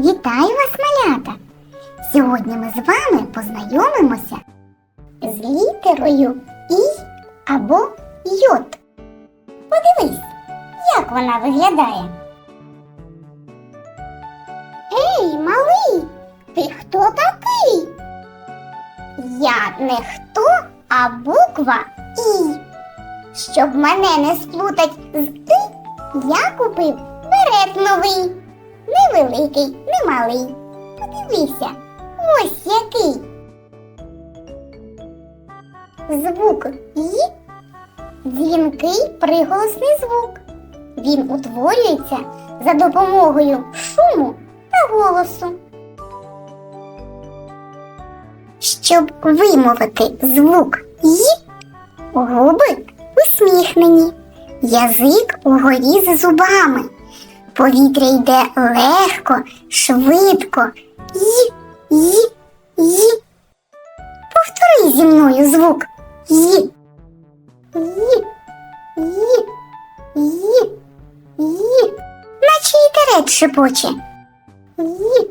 Вітаю вас, малята! Сьогодні ми з вами познайомимося з літерою І або Йод. Подивись, як вона виглядає. Ей, малий, ти хто такий? Я не хто, а буква І. Щоб мене не сплутать з ти, я купив берет новий. Невеликий, не малий. Подивися, ось який. Звук І дзвінкий приголосний звук. Він утворюється за допомогою шуму та голосу. Щоб вимовити звук І, губи усміхнені, язик угорі з зубами. Повітря йде легко, швидко. Й, й, й. Повтори зі мною звук Й. Й, й, й, й. Наче вітерець шепоче. Й,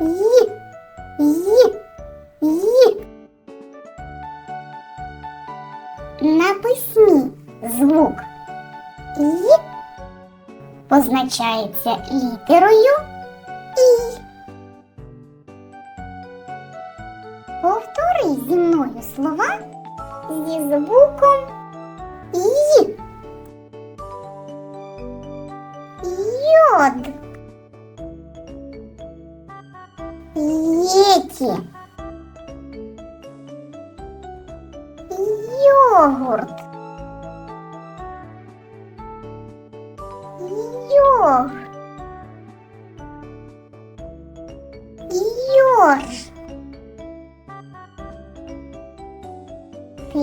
й, й, й. На письмі звук Й позначається літерою І. Повтори зі мною слова зі звуком І. Йод. Єті. Йогурт. Йорж. Ти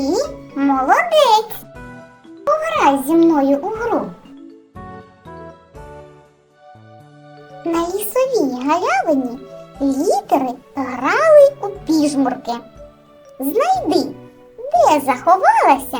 молодець. Пограй зі мною у гру. На лісовій галявині літери грали у піжмурки. Знайди, де заховалася